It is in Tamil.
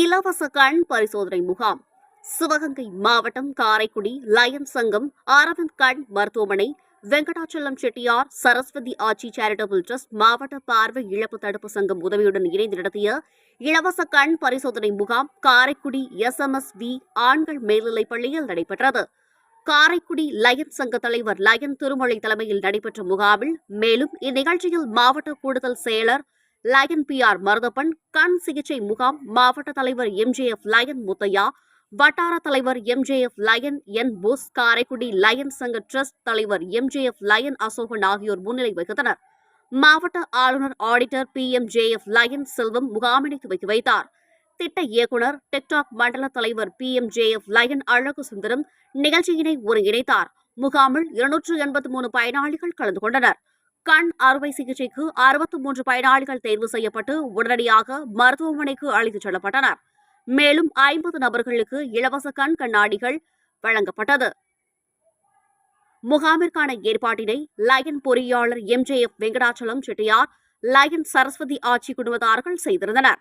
இலவச கண் பரிசோதனை முகாம். சிவகங்கை மாவட்டம் காரைக்குடி லயன் சங்கம் அரவிந்த் கண் மருத்துவமனை வெங்கடாச்சலம் செட்டியார் சரஸ்வதி ஆட்சி சேரிட்டபிள் ட்ரஸ்ட் மாவட்ட பார்வை இழப்பு தடுப்பு சங்கம் உதவியுடன் இணைந்து நடத்திய இலவச கண் பரிசோதனை முகாம் காரைக்குடி எஸ்எம்எஸ்வி ஆண்கள் மேல்நிலைப் பள்ளியில் நடைபெற்றது. காரைக்குடி லயன் சங்க தலைவர் லயன் திருமலை தலைமையில் நடைபெற்ற முகாமில் மேலும் இந்நிகழ்ச்சியில் மாவட்ட கூடுதல் செயலர் லயன் பி ஆர் மருதப்பன் கண் சிகிச்சை முகாம் மாவட்ட தலைவர் எம்ஜேஎஃப் லயன் முத்தையா வட்டார தலைவர் MJF lion N Bose Karaikudi lion சங்க ட்ரஸ்ட் தலைவர் எம்ஜேஎஃப் லயன் அசோகன் ஆகியோர் முன்னிலை வகித்தனர். மாவட்ட ஆளுநர் auditor P M JF lion Selvam முகாமினை துவக்கி வைத்தார். திட்ட இயக்குனர் டிக்டாக் மண்டல தலைவர் P M JF line Azhagu Sundaram நிகழ்ச்சியினை ஒருங்கிணைத்தார். முகாமில் இருநூற்று எண்பத்தி மூணு பயனாளிகள் கலந்து கொண்டனர். கண் அறுவை சிகிச்சைக்கு அறுபத்தி மூன்று பயனாளிகள் தேர்வு செய்யப்பட்டு உடனடியாக மருத்துவமனைக்கு அழைத்துச் செல்லப்பட்டனர். மேலும் ஐம்பது நபர்களுக்கு இலவச கண் கண்ணாடிகள் வழங்கப்பட்டது. முகாமிற்கான ஏற்பாட்டினை லயன் பொறியாளர் எம்ஜேஎஃப் வெங்கடாச்சலம் செட்டியார் லயன் சரஸ்வதி ஆட்சி குடும்பத்தார்கள் செய்திருந்தனர்.